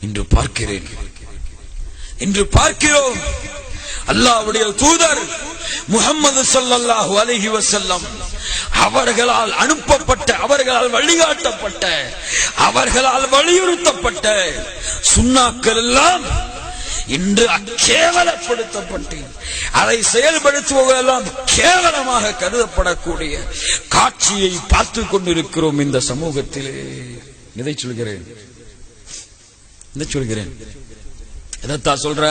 இன்று பார்க்கிறேன். இன்று பார்க்கிறோம். அல்லாஹ்வுடைய தூதர் முகம்மது ஸல்லல்லாஹு அலஹி வசல்லம் அவர்களால் அனுப்பப்பட்ட அவர்களால் வழிகாட்டப்பட்ட அவர்களால் வலியுறுத்தப்பட்ட சுண்ணாக்கள் எல்லாம் இன்று அக்கேவலப்படுத்தப்பட்டு அதை செயல்படுத்துவதெல்லாம் கேவலமாக கருதப்படக்கூடிய காட்சியை பார்த்து கொண்டிருக்கிறோம் இந்த சமூகத்திலே. எதை சொல்கிறேன்? இதை சொல்கிறேன்? எதத்தான் சொல்ற?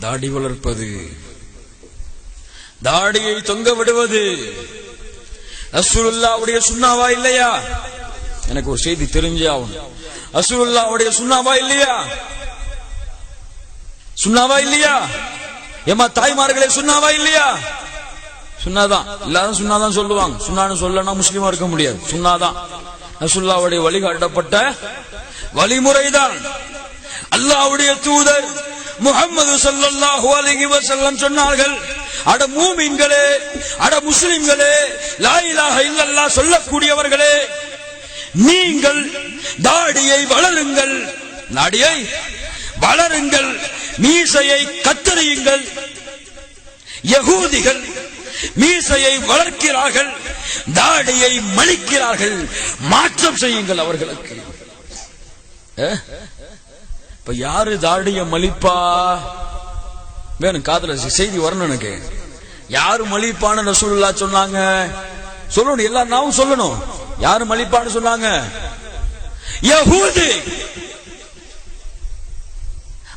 தாடி வளர்ப்பது. தாடியை தொங்க விடுவது. அசுருல்லாவுடைய சுண்ணாவா இல்லையா? எனக்கு ஒரு செய்தி தெரிஞ்சே ஆகணும் அசுருல்லாவுடைய சுண்ணாவா இல்லையா? சுண்ணாவா இல்லையா? ஏமா தாய்மார்களே சுண்ணாவா இல்லையா? சுண்ணாதான் எல்லாரும் சுண்ணாதான் சொல்லுவாங்க. சுண்ணான்னு சொல்லனா முஸ்லீமா இருக்க முடியாது. சுண்ணாதான் ரசுல்லாவுடைய வழிகாட்டப்பட்ட வழிமுறைதான். அல்லாவுடைய தூதர் முகம்மது சல்லாஹு அலிஹி வசல்லம் சொன்னார்கள் அட மூமின்களே அட முஸ்லிம்களே லா இல்லல்லா சொல்லக்கூடியவர்களே நீங்கள் தாடியை வளருங்கள் நாடியை வளருங்கள் மீசையை கத்தறியுங்கள் யகூதிகள் மீசையை வளர்க்கிறார்கள் தாடியை மலிக்கிறார்கள் மாற்றம் செய்யுங்கள் அவர்களுக்கு. இப்ப யாரு தாடிய மலிப்பா? வேணும் காதல செய்தி வரணும் எனக்கு யாரு மலிப்பான்னு ரசூல்லா சொன்னாங்க? சொல்லணும் எல்லா நாவும் சொல்லணும். யாரு மலிப்பான்னு சொன்னாங்க? அவன்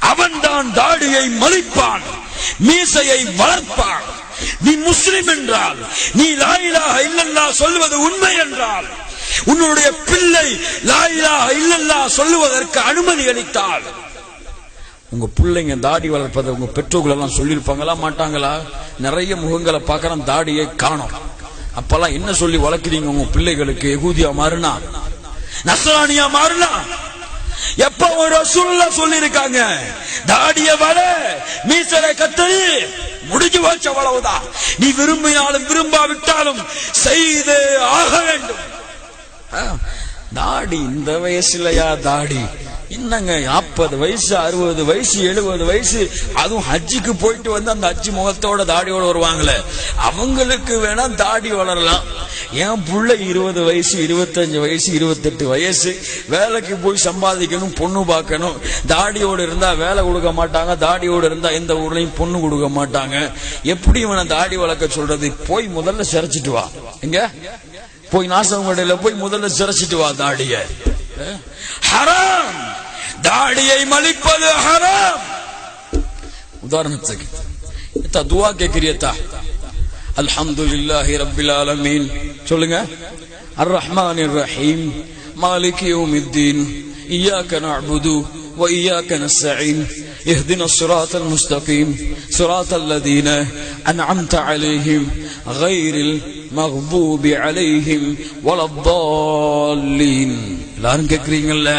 அவன்தான் தாடியை மலிப்பான் மீசையை வளர்ப்பான். நீ முஸ்லிம் என்றால் நீ லாயிலாக இல்லல்லா சொல்வது உண்மை என்றால் உன்னுடைய பிள்ளை லாயிலாக இல்லல்லா சொல்லுவதற்கு அனுமதி அளித்தால் உங்க பிள்ளைங்க தாடி வளர்ப்பதை உங்க பெற்றோர்கள் எல்லாம் சொல்லியிருப்பாங்களா மாட்டாங்களா? நிறைய முகங்களை பார்க்கறோம் தாடியை காணும். அப்பெல்லாம் என்ன சொல்லி வளர்க்குறீங்க உங்க பிள்ளைகளுக்கு? எகூதியா மாறுனா? நசராணியா மாறுனா? எப்ப ஒரு ரசூலுல்லா சொல்லி இருக்காங்க தாடிய வள மீசரை கத்தரி முடிஞ்சு வச்ச அவ்வளவுதான். நீ விரும்பினாலும் விரும்பாவிட்டாலும் செய்து ஆக வேண்டும். ஆ, தாடி இந்த வயசுலயா தாடி? என்னங்க நாற்பது வயசு அறுபது வயசு எழுபது வயசு அதுவும் ஹஜ்ஜிக்கு போயிட்டு வந்து அந்த ஹஜ்ஜி முகத்தோட தாடியோட வருவாங்களே. அவங்களுக்கு வேணா தாடி வளரலாம். என் புள்ள இருபது வயசு இருபத்தஞ்சு வயசு இருபத்தெட்டு வயசு வேலைக்கு போய் சம்பாதிக்கணும் பொண்ணு பார்க்கணும். தாடியோடு இருந்தா வேலை கொடுக்க மாட்டாங்க தாடியோடு இருந்தா எந்த ஊர்லயும் பொண்ணு கொடுக்க மாட்டாங்க. எப்படி இவனை தாடி வளர்க்க சொல்றது? போய் முதல்ல சிரைச்சிட்டு வா. எங்க? போய் நாசவங்கடையில போய் முதல்ல சிரைச்சிட்டு வா தாடிய. அஹ்? ஹராம்! தாடியை மலிப்பது ஹராம்! உதாரணத்துக்கு துவா கேக்குறியத்தா? அல்ஹம்துலில்லாஹி ரப்பில் ஆலமீன். சொல்லுங்க அர் ரஹ்மானிர் ரஹீம் மாலிக் யௌமித்தீன் இய்யாக நஅபுது وإياك نستعين اهدنا الصراط المستقيم صراط الذين أنعمت عليهم غير المغضوب عليهم ولا الضالين எல்லாரும் கேக்குறீங்கல்ல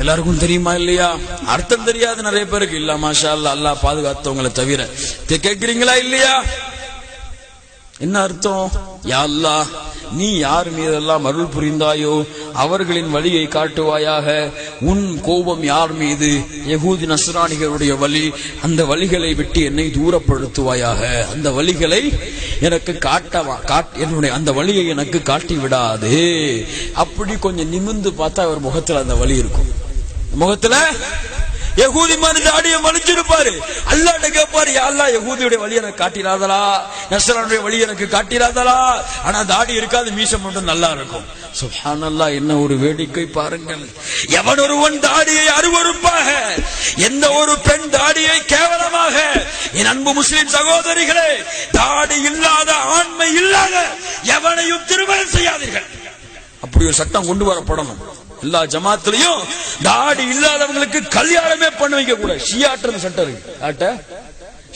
எல்லாருக்கும் தெரியுமா இல்லையா அர்த்தம் தெரியாது நிறைய பேருக்கு இல்ல மாஷா அல்லாஹ் அல்லாஹ் பாதுகாத்தவங்களை தவிர கே- கேக்குறீங்களா இல்லையா என்ன அர்த்தம்? யாழ்லா நீ யார் மீதெல்லாம் அருள் புரிந்தாயோ அவர்களின் வழியை காட்டுவாயாக. உன் கோபம் யார் மீது? யகூதி நசுராணிகளுடைய வழி அந்த வழிகளை விட்டு என்னை தூரப்படுத்துவாயாக. அந்த வழிகளை எனக்கு காட்டவா காட் என்னுடைய அந்த வழியை எனக்கு காட்டி விடாதே அப்படி கொஞ்சம் நிமிர்ந்து பார்த்தா அவர் முகத்துல அந்த வழி இருக்கும். முகத்துல? யகூதி மாதிரி தாடியை மலிச்சிருப்பாரு அல்லாட்ட கேட்பாரு யா அல்லாஹ் யகூதியுடைய வழி எனக்கு காட்டிடாதலா நஸ்ரானுடைய வழி எனக்கு காட்டிடாதலா ஆனா தாடி இருக்காது மீசம் மட்டும் நல்லா இருக்கும். சுப்ஹானல்லாஹ் என்ன ஒரு வேடிக்கை பாருங்கள். எவன் ஒருவன் தாடியை அருவருப்பாக எந்த ஒரு பெண் தாடியை கேவலமாக என் அன்பு முஸ்லிம் சகோதரிகளே தாடி இல்லாத ஆண்மை இல்லாத எவனையும் திருமணம் செய்யாதீர்கள். அப்படி ஒரு சட்டம் கொண்டு வரப்படணும். எல்லா ஜமாத்திலையும் தாடி இல்லாதவங்களுக்கு கல்யாணமே பண்ண வைக்க கூட ஷியாட்டு சட்டம் இருக்கு. ஆட்ட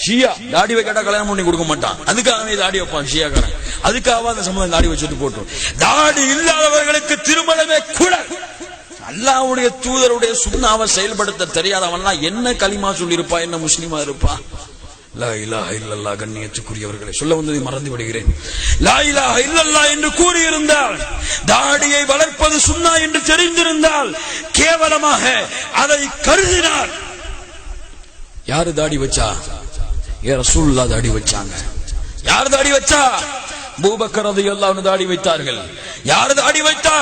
ஷியா. தாடி வைக்காட்டா கல்யாணம் பண்ணி கொடுக்க மாட்டான். அதுக்காகவே தாடி வைப்பான் ஷியாக்காரன். அதுக்காக அந்த சம்பளம் தாடி வச்சுட்டு போட்டோம். தாடி இல்லாதவர்களுக்கு திருமணமே கூட. அல்லாவுடைய தூதருடைய சுண்ணாவை செயல்படுத்த தெரியாதவன்லாம் என்ன களிமா சொல்லியிருப்பா? என்ன முஸ்லீமா இருப்பா? கண்ணியத்துக்குரியவர்களை சொல்ல வந்ததை மறந்து விடுகிறேன். என்று கூறியிருந்தால் தாடியை வளர்ப்பது என்று தெரிந்திருந்தால் கேவலமாக அதை கருதினார் யாரு தாடி வச்சா? ஏ ரசூல்லா தாடி வச்சாங்க. யார் தாடி வச்சா? பூபக்கர் எல்லாம் தாடி வைத்தார்கள். யார் தாடி வைத்தா?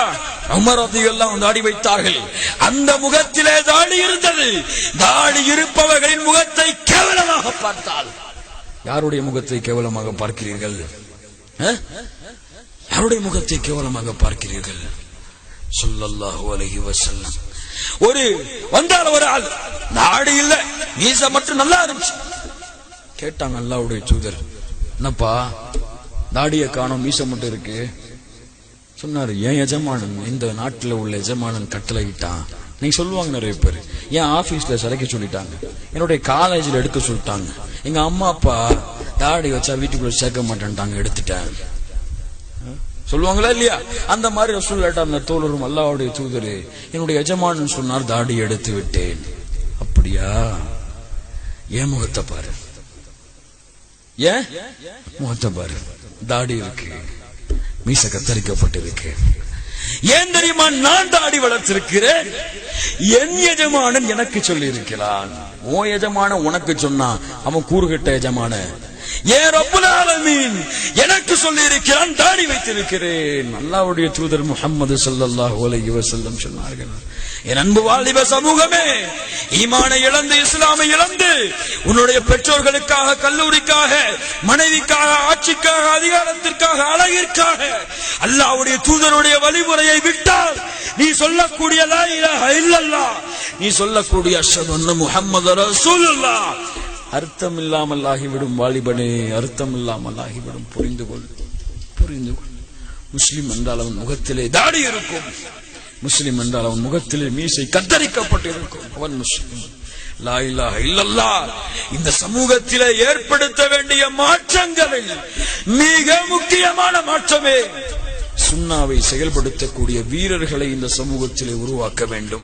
உமர் தாடி வைத்தார்கள். அந்த முகத்திலே தாடி இருந்தது. தாடி இருப்பவர்களின் முகத்தை கேவலமாக பார்த்தால். யாருடைய முகத்தை கேவலமாக பார்க்கிறீர்கள்? யாருடைய முகத்தை கேவலமாக பார்க்கிறீர்கள்? சொல்லல்லாஹு அலைஹி வஸல்லம். ஒரு வந்தால் ஒரு ஆள். நாடு இல்ல. மீச மட்டும் நல்லா இருந்துச்சு. கேட்டாங்க அல்லாவுடைய தூதர். என்னப்பா தாடியை காணும் மீச மட்டும் இருக்கு. சொன்னார் என் எஜமானன் இந்த நாட்டில் உள்ள எஜமானன் கட்டளை விட்டான் நீங்க சொல்லுவாங்க நிறைய பேர். என் ஆபீஸ்ல சிலைக்க சொல்லிட்டாங்க. என்னுடைய காலேஜில் எடுக்க சொல்லிட்டாங்க. எங்க அம்மா அப்பா தாடி வச்சா வீட்டுக்குள்ள சேர்க்க மாட்டேன்ட்டாங்க எடுத்துட்டேன். சொல்லுவாங்களா இல்லையா? அந்த மாதிரி ரசூல்லாட்ட அந்த தோழரும் அல்லாவுடைய தூதரு என்னுடைய எஜமானன் சொன்னார் தாடி எடுத்து விட்டேன். அப்படியா? ஏன் முகத்தை பாரு. ஏன்? முகத்தை பாரு. தாடி இருக்கு. மீச கத்தரிக்கப்பட்டிருக்கு ஏன் தெரியுமா? நான் தாடி வளர்த்திருக்கிறேன். என் எஜமானன் எனக்கு சொல்லி இருக்கிறான் ஓ எஜமான உனக்கு சொன்னான். அவன் கூறுகட்ட எஜமான ஏன் ரப்புல் எனக்கு சொல்லி இருக்கிறான் தாடி வைத்திருக்கிறேன். அல்லாவுடைய தூதர் முகமது ஸல்லல்லாஹு அலைஹி வஸல்லம் சொன்னார்கள். என் அன்பு வாலிப சமூகமே ஈமானை இழந்து இஸ்லாமை இழந்து உன்னுடைய பெற்றோர்களுக்காக கல்லூரிக்காக மனைவிக்காக ஆட்சிக்காக அதிகாரத்திற்காக அழகிற்காக அல்லாவுடைய தூதருடைய வழிமுறையை விட்டால் நீ சொல்லக்கூடிய லா நீ சொல்லக்கூடிய அஷ்ஹது அன்ன முஹம்மது அர்த்தம் இல்லாமல் ஆகிவிடும் வாலிபனே அர்த்தம் இல்லாமல் ஆகிவிடும் புரிந்து கொள் புரிந்து கொள். முஸ்லிம் என்றால் அவன் முகத்திலே தாடி இருக்கும். முஸ்லிம் என்றால் அவன் முகத்திலே மீசை கத்தரிக்கப்பட்டிருக்கும். அவன் முஸ்லிம். இந்த சமூகத்திலே ஏற்படுத்த வேண்டிய மாற்றங்களில் மிக முக்கியமான மாற்றமே சுண்ணாவை செயல்படுத்தக்கூடிய வீரர்களை இந்த சமூகத்திலே உருவாக்க வேண்டும்.